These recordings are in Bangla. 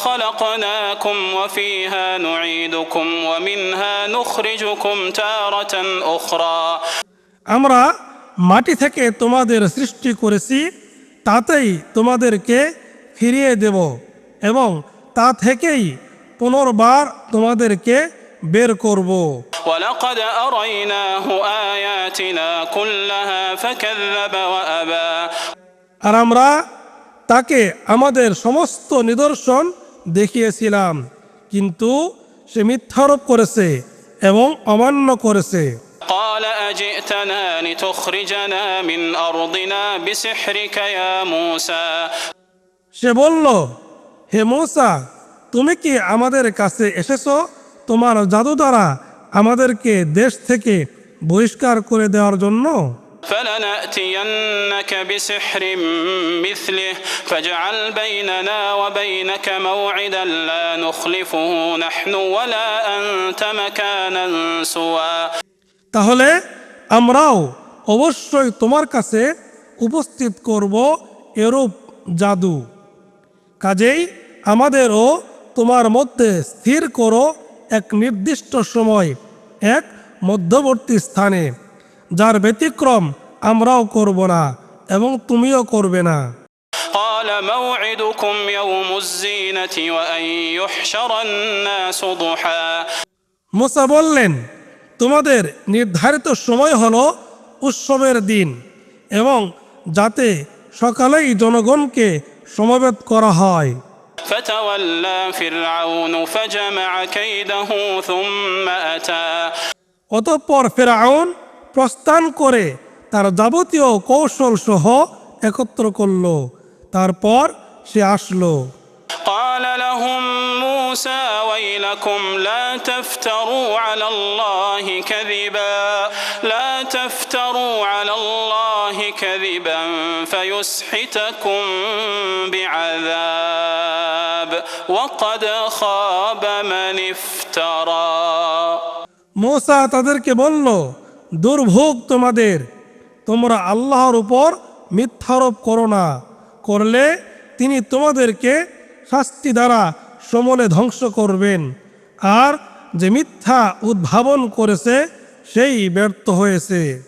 خلقناكم وفيها نعيدكم ومنها نخرجكم تارة أخرى আমরা মাটি থেকে তোমাদের সৃষ্টি করেছি তাতেই তোমাদেরকে ফিরিয়ে দেব এবং তা থেকেই পুনর্বার তোমাদেরকে বের করব ولقد أريناه آياتنا كلها فكذب وأبى আর আমরা তাকে আমাদের সমস্ত নিদর্শন দেখিয়েছিলাম কিন্তু সে মিথ্যারোপ করেছে এবং অমান্য করেছে قال أجئتنا لتخرجنا من أرضنا بسحرك يا موسى সে বলল হে মৌসা তুমি কি আমাদের কাছে এসেছো তোমার জাদু দ্বারা আমাদেরকে দেশ থেকে বহিষ্কার করে দেওয়ার জন্য فلنأتينك بسحر مثله فاجعل بيننا وبينك موعدا لا نخلفه نحن ولا أنت مكانا سوى তাহলে আমরাও অবশ্যই তোমার কাছে উপস্থিত করব এরূপ জাদু কাজেই আমাদেরও তোমার মধ্যে স্থির করো এক নির্দিষ্ট সময় এক মধ্যবর্তী স্থানে যার ব্যতিক্রম আমরাও করব না এবং তুমিও করবে না قال موعدكم يوم الزينة وأن يحشر الناس ضحى মুসা বললেন তোমাদের নির্ধারিত সময় হলো উৎসবের দিন এবং যাতে সকালেই জনগণকে সমবেত করা হয় فتولى فرعون فجمع كيده ثم أتى অতঃপর ফেরাউন প্রস্থান করে তার যাবতীয় কৌশল সহ একত্র করল তারপর সে আসলো قال لهم موسى ويلكم لا تفتروا على الله كذبا لا تفتروا على الله كذبا فيسحتكم بعذاب وقد خاب من افترى মোসা তাদেরকে বলল দুর্ভোগ তোমাদের। তোমরা আল্লাহর উপর মিথ্যারোপ করো না। করলে তিনি তোমাদেরকে শাস্তি দ্বারা সমলে ধ্বংস করবেন। আর যে মিথ্যা উদ্ভাবন করেছে সেই ব্যর্থ হয়েছে।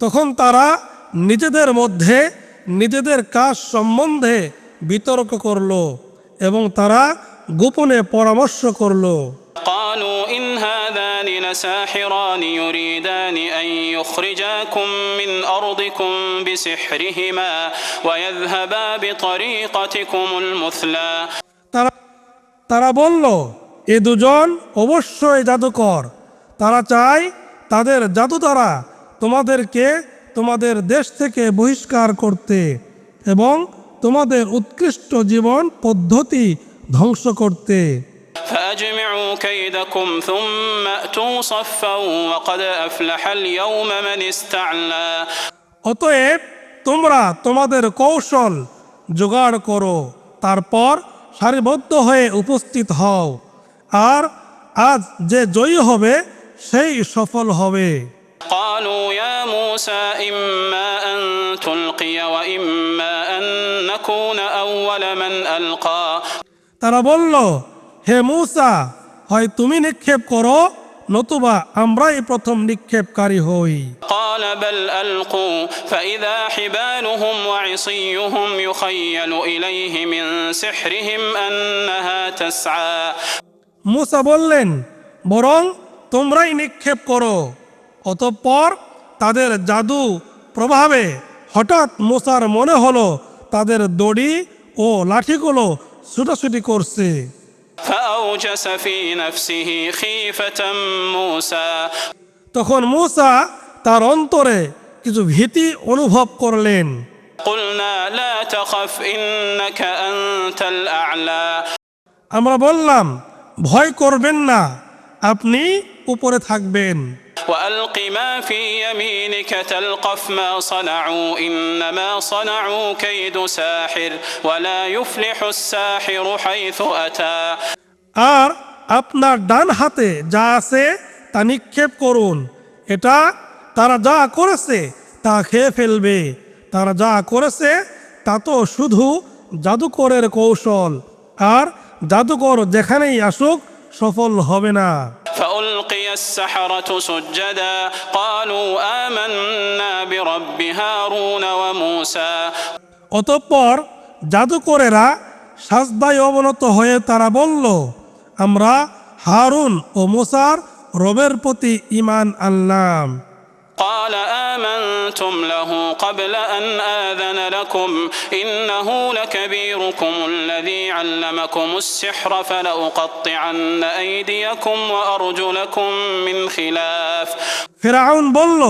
তখন তারা নিজেদের মধ্যে নিজেদের কাজ সম্বন্ধে বিতর্ক করল এবং তারা গোপনে পরামর্শ করল قالوا إن هذان لساحران يريدان أن يخرجاكم من أرضكم بسحرهما ويذهبا بطريقتكم المثلى তারা তারা বলল এ দুজন অবশ্যই জাদুকর তারা চায় তাদের জাদু দ্বারা তোমাদেরকে তোমাদের দেশ থেকে বহিষ্কার করতে এবং তোমাদের উৎকৃষ্ট জীবন পদ্ধতি ধ্বংস করতে। অতএব তোমরা তোমাদের কৌশল জোগাড় করো তারপর সারিবদ্ধ হয়ে উপস্থিত হও। আর আজ যে জয়ী হবে সেই সফল হবে। قالوا يا موسى তারা বলল হে মূসা হয় তুমি নিক্ষেপ করো নতুবা আমরাই প্রথম নিক্ষেপকারী হই قال بل ألقوا فإذا حبالهم وعصيهم يخيل إليه من سحرهم أنها تسعى মুসা বললেন বরং তোমরাই নিক্ষেপ করো অতঃপর তাদের জাদু প্রভাবে হঠাৎ মুসার মনে হলো তাদের দড়ি ও লাঠিগুলো ছুটাছুটি করছে। তখন মুসা তার অন্তরে কিছু ভীতি অনুভব করলেন। আমরা বললাম ভয় করবেন না। আপনি উপরে থাকবেন وألق ما في يمينك تلقف ما صنعوا إنما صنعوا كيد ساحر ولا يفلح الساحر حيث أتى আর আপনার ডান হাতে যা আছে তা নিক্ষেপ করুন এটা তারা যা করেছে তা খেয়ে ফেলবে তারা যা করেছে তা তো শুধু জাদুকরের কৌশল আর জাদুকর যেখানেই আসুক সফল হবে না فألقي السحرة سجدا قالوا آمنا برب هارون وموسى অতঃপর জাদুকরেরা সাজদায় অবনত হয়ে তারা বলল আমরা হারুন ও মুসার রবের প্রতি ইমান আনলাম قال آمنتم له قبل أن آذن لكم إنه لكبيركم الذي علمكم السحر فلأقطعن أيديكم وأرجلكم من خلاف ফেরাউন বলল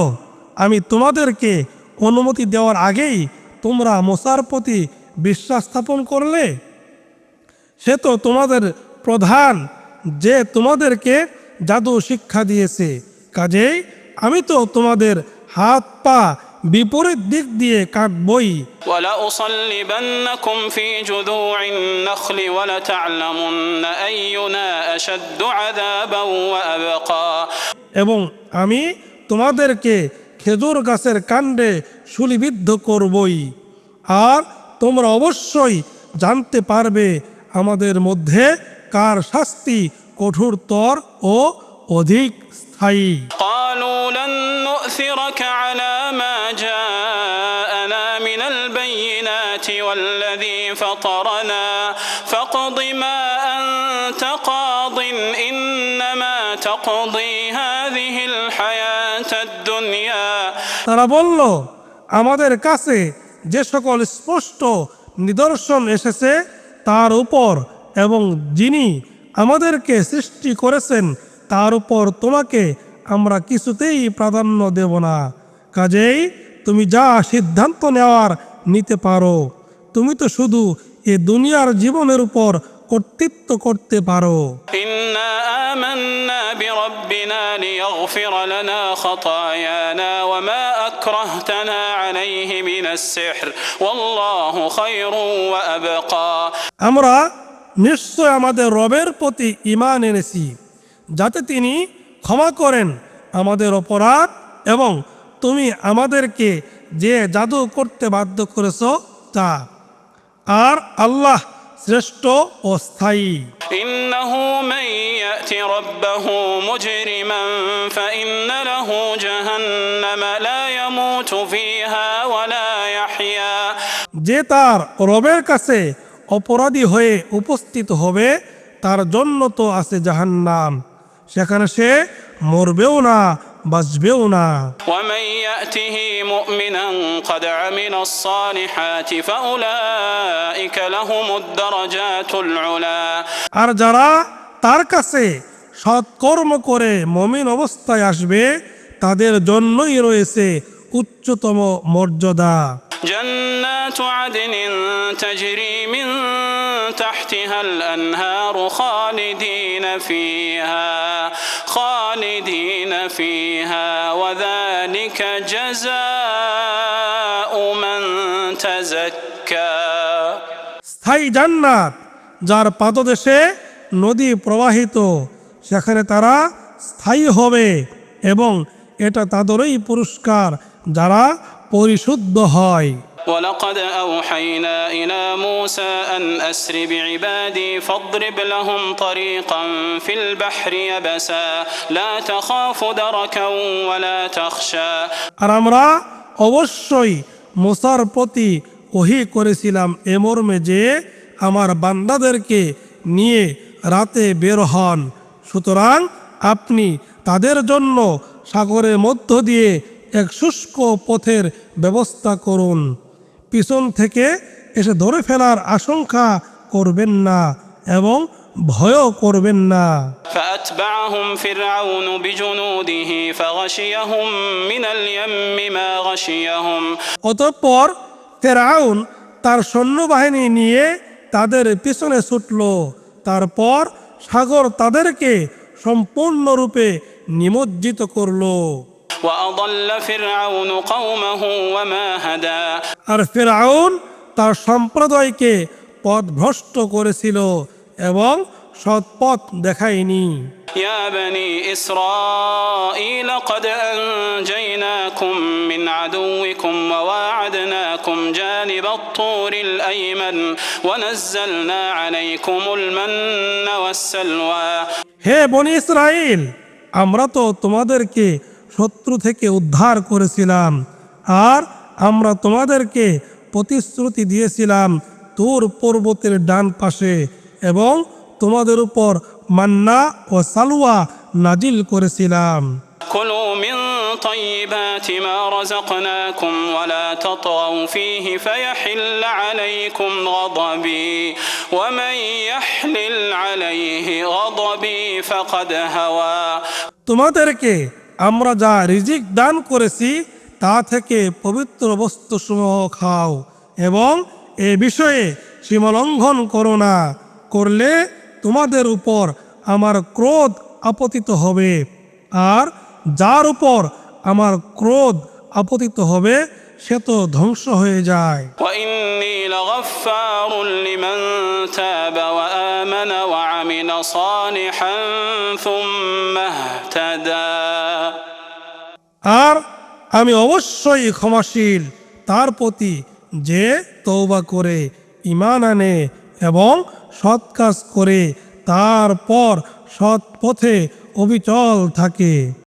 আমি তোমাদেরকে অনুমতি দেওয়ার আগেই তোমরা মোসার প্রতি বিশ্বাস স্থাপন করলে সে তো তোমাদের প্রধান যে তোমাদেরকে জাদু শিক্ষা দিয়েছে কাজেই আমি তো তোমাদের হাত পা বিপরীত দিক দিয়ে কাটবই এবং আমি তোমাদেরকে খেজুর গাছের কাণ্ডে শুলিবিদ্ধ করবই। আর তোমরা অবশ্যই জানতে পারবে আমাদের মধ্যে কার শাস্তি কঠোরতর ও অধিক স্থায়ী। نؤثرك على ما جاءنا من البينات والذي فطرنا فاقض ما أنت قاض إنما تقضي هذه الحياة الدنيا তারা বলল আমাদের কাছে যে সকল স্পষ্ট নিদর্শন এসেছে তার উপর এবং যিনি আমাদেরকে সৃষ্টি করেছেন তার উপর তোমাকে আমরা কিছুতেই প্রাধান্য দেব না। কাজেই তুমি যা সিদ্ধান্ত নেওয়ার নিতে পারো তুমি তো শুধু এ দুনিয়ার জীবনের উপর কর্তৃত্ব করতে পারো। আমরা নিশ্চয় আমাদের রবের প্রতি ইমান এনেছি যাতে তিনি ক্ষমা করেন আমাদের অপরাধ এবং তুমি আমাদেরকে যে জাদু করতে বাধ্য করেছ তা আর আল্লাহ শ্রেষ্ঠ ও স্থায়ী إنه من يأت ربه مجرما فإن له جهنم لا يموت فيها ولا يحيا যে তার রবের কাছে অপরাধী হয়ে উপস্থিত হবে তার জন্য তো আছে জাহান্নাম সেখানে সে মরবেও না বাঁচবেও না ومن يأته مؤمنا قد عمل الصالحات فأولئك لهم الدرجات العلا আর যারা তার কাছে সৎকর্ম করে মমিন অবস্থায় আসবে তাদের জন্যই রয়েছে উচ্চতম মর্যাদা جنات عدن تجري من تحتها الأنهار خالدين فيها خالدين فيها وذلك جزاء من تزكى স্থায়ী জান্নাত যার পাদদেশে নদী প্রবাহিত সেখানে তারা স্থায়ী হবে এবং এটা তাদেরই পুরস্কার যারা পরিশুদ্ধ হয় ولقد أوحينا إلى موسى أن أسر بعبادي فاضرب لهم طريقا في البحر يبسا لا تخاف دركا ولا تخشى আর আমরা অবশ্যই মোসার প্রতি ওহি করেছিলাম এ মর্মে যে আমার বান্দাদেরকে নিয়ে রাতে বের হন সুতরাং আপনি তাদের জন্য সাগরের মধ্য দিয়ে এক শুষ্ক পথের ব্যবস্থা করুন পিছন থেকে এসে ধরে ফেলার আশঙ্কা করবেন না এবং ভয়ও করবেন না فأتبعهم فرعون بجنوده فغشيهم من اليم ما غشيهم অতঃপর ফেরাউন তার সৈন্যবাহিনী নিয়ে তাদের পিছনে ছুটল তারপর সাগর তাদেরকে সম্পূর্ণরূপে নিমজ্জিত করলো وأضل فرعون قومه وما هدى আর ফেরাউন তার সম্প্রদায়কে পথভ্রষ্ট করেছিল এবং সৎপথ দেখায়নি يا بني إسرائيل قد أنجيناكم من عدوكم وواعدناكم معكم جانب الطور الأيمن ونزلنا عليكم المن والسلوى হে বনি ইসরাইল আমরা তো তোমাদেরকে শত্রু থেকে উদ্ধার করেছিলাম আর আমরা তোমাদেরকে প্রতিশ্রুতি দিয়েছিলাম তোর পর্বতের ডান পাশে এবং তোমাদের উপর মান্না ও সালুয়া নাজিল করেছিলাম كلوا من طيبات ما رزقناكم ولا تطغوا فيه فيحل عليكم غضبي ومن يحلل عليه غضبي فقد هوى তোমাদেরকে আমরা যা রিজিক দান করেছি, তা থেকে পবিত্র বস্তুসমূহ খাও এবং এ বিষয়ে সীমালঙ্ঘন করো না। করলে তোমাদের উপর আমার ক্রোধ আপতিত হবে, আর যার উপর আমার ক্রোধ আপতিত হবে সে তো ধ্বংস হয়ে যায়। আর আমি অবশ্যই ক্ষমাশীল তার প্রতি যে তৌবা করে ইমান আনে এবং সৎ কাজ করে তারপর সৎ পথে অবিচল থাকে।